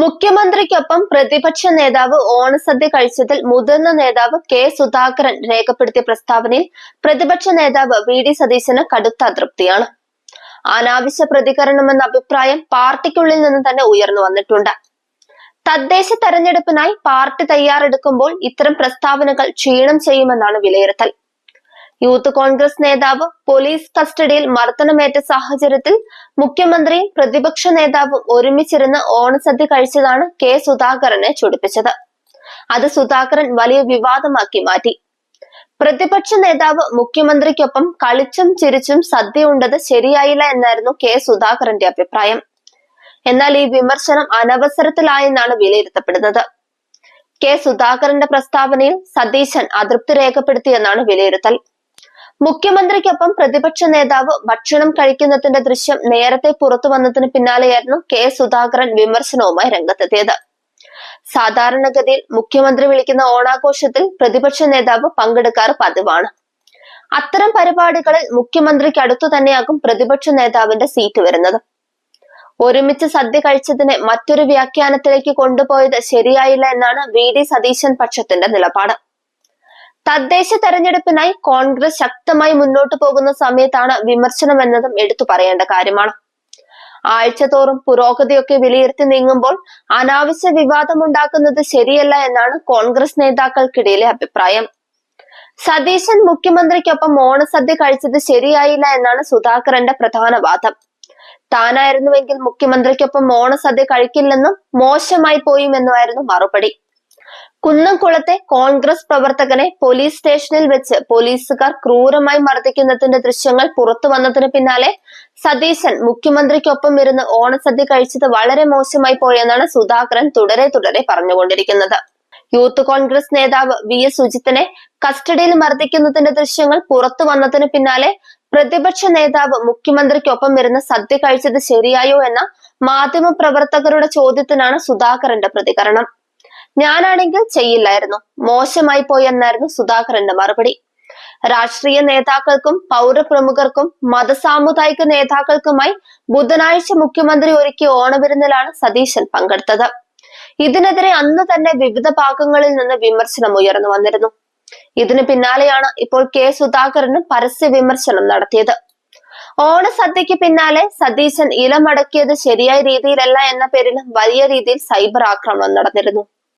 മുഖ്യമന്ത്രിക്കൊപ്പം പ്രതിപക്ഷ നേതാവ് ഓണസദ്യ കഴിച്ചതിൽ മുതിർന്ന നേതാവ് കെ സുധാകരൻ രേഖപ്പെടുത്തിയ പ്രസ്താവനയിൽ പ്രതിപക്ഷ നേതാവ് വി ഡി സതീശന് കടുത്ത അതൃപ്തിയാണ്. അനാവശ്യ പ്രതികരണമെന്ന അഭിപ്രായം പാർട്ടിക്കുള്ളിൽ നിന്ന് തന്നെ ഉയർന്നു വന്നിട്ടുണ്ട്. തദ്ദേശ തെരഞ്ഞെടുപ്പിനായി പാർട്ടി തയ്യാറെടുക്കുമ്പോൾ ഇത്തരം പ്രസ്താവനകൾ ക്ഷീണം ചെയ്യുമെന്നാണ് വിലയിരുത്തൽ. യൂത്ത് കോൺഗ്രസ് നേതാവ് പോലീസ് കസ്റ്റഡിയിൽ മർദ്ദനമേറ്റ സാഹചര്യത്തിൽ മുഖ്യമന്ത്രിയും പ്രതിപക്ഷ നേതാവും ഒരുമിച്ചിരുന്ന് ഓണസദ്യ കഴിച്ചതാണ് കെ സുധാകരനെ ചൊടിപ്പിച്ചത്. അത് സുധാകരൻ വലിയ വിവാദമാക്കി മാറ്റി. പ്രതിപക്ഷ നേതാവ് മുഖ്യമന്ത്രിക്കൊപ്പം കളിച്ചും ചിരിച്ചും സദ്യ ഉണ്ടത് ശരിയായില്ല എന്നായിരുന്നു കെ സുധാകരന്റെ അഭിപ്രായം. എന്നാൽ ഈ വിമർശനം അനവസരത്തിലായെന്നാണ് വിലയിരുത്തപ്പെടുന്നത്. കെ സുധാകരന്റെ പ്രസ്താവനയിൽ സതീശൻ അതൃപ്തി രേഖപ്പെടുത്തിയെന്നാണ് വിലയിരുത്തൽ. മുഖ്യമന്ത്രിക്കൊപ്പം പ്രതിപക്ഷ നേതാവ് ഭക്ഷണം കഴിക്കുന്നതിന്റെ ദൃശ്യം നേരത്തെ പുറത്തു വന്നതിന് പിന്നാലെയായിരുന്നു കെ സുധാകരൻ വിമർശനവുമായി രംഗത്തെത്തിയത്. സാധാരണഗതിയിൽ മുഖ്യമന്ത്രി വിളിക്കുന്ന ഓണാഘോഷത്തിൽ പ്രതിപക്ഷ നേതാവ് പങ്കെടുക്കാറ് പതിവാണ്. അത്തരം പരിപാടികളിൽ മുഖ്യമന്ത്രിക്ക് അടുത്തു തന്നെയാകും പ്രതിപക്ഷ നേതാവിന്റെ സീറ്റ് വരുന്നത്. ഒരുമിച്ച് സദ്യ കഴിച്ചതിനെ മറ്റൊരു വ്യാഖ്യാനത്തിലേക്ക് കൊണ്ടുപോയത് ശരിയായില്ല എന്നാണ് വി. ഡി. സതീശൻ പക്ഷത്തിന്റെ നിലപാട്. തദ്ദേശ തെരഞ്ഞെടുപ്പിനായി കോൺഗ്രസ് ശക്തമായി മുന്നോട്ടു പോകുന്ന സമയത്താണ് വിമർശനം എന്നതും എടുത്തു പറയേണ്ട കാര്യമാണ്. ആഴ്ചതോറും പുരോഗതിയൊക്കെ വിലയിരുത്തി നീങ്ങുമ്പോൾ അനാവശ്യ വിവാദം ഉണ്ടാക്കുന്നത് ശരിയല്ല എന്നാണ് കോൺഗ്രസ് നേതാക്കൾക്കിടയിലെ അഭിപ്രായം. സതീശൻ മുഖ്യമന്ത്രിക്കൊപ്പം ഓണസദ്യ കഴിച്ചത് ശരിയായില്ല എന്നാണ് സുധാകരന്റെ പ്രധാന വാദം. താനായിരുന്നുവെങ്കിൽ മുഖ്യമന്ത്രിക്കൊപ്പം ഓണസദ്യ കഴിക്കില്ലെന്നും മോശമായി പോയുമെന്നുമായിരുന്നു മറുപടി. കുന്നംകുളത്തെ കോൺഗ്രസ് പ്രവർത്തകനെ പോലീസ് സ്റ്റേഷനിൽ വെച്ച് പോലീസുകാർ ക്രൂരമായി മർദ്ദിക്കുന്നതിന്റെ ദൃശ്യങ്ങൾ പുറത്തു വന്നതിന് പിന്നാലെ സതീശൻ മുഖ്യമന്ത്രിക്കൊപ്പം ഇരുന്ന് ഓണസദ്യ കഴിച്ചത് വളരെ മോശമായി പോയെന്നാണ് സുധാകരൻ തുടരെ തുടരെ പറഞ്ഞുകൊണ്ടിരിക്കുന്നത്. യൂത്ത് കോൺഗ്രസ് നേതാവ് വി എസ് സുജിത്തിനെ കസ്റ്റഡിയിൽ മർദ്ദിക്കുന്നതിന്റെ ദൃശ്യങ്ങൾ പുറത്തു വന്നതിന് പിന്നാലെ പ്രതിപക്ഷ നേതാവ് മുഖ്യമന്ത്രിക്കൊപ്പം ഇരുന്ന് സദ്യ കഴിച്ചത് ശരിയായോ എന്ന മാധ്യമ പ്രവർത്തകരുടെ ചോദ്യത്തിനാണ് സുധാകരന്റെ പ്രതികരണം. ഞാനാണെങ്കിൽ ചെയ്യില്ലായിരുന്നു. മോശമായി പോയി എന്നായിരുന്നു സുധാകരന്റെ മറുപടി. രാഷ്ട്രീയ നേതാക്കൾക്കും പൗരപ്രമുഖർക്കും മതസാമുദായിക നേതാക്കൾക്കുമായി ബുധനാഴ്ച മുഖ്യമന്ത്രി ഒരുക്കിയ ഓണവിരുന്നിലാണ് സതീശൻ പങ്കെടുത്തത്. ഇതിനെതിരെ അന്ന് തന്നെ വിവിധ ഭാഗങ്ങളിൽ നിന്ന് വിമർശനം ഉയർന്നു വന്നിരുന്നു. ഇതിന് പിന്നാലെയാണ് ഇപ്പോൾ കെ സുധാകരനും പരസ്യ വിമർശനം നടത്തിയത്. ഓണസദ്യക്ക് പിന്നാലെ സതീശൻ ഇലമടക്കിയത് ശരിയായ രീതിയിലല്ല എന്ന പേരിൽ വലിയ രീതിയിൽ സൈബർ ആക്രമണം നടന്നിരുന്നു.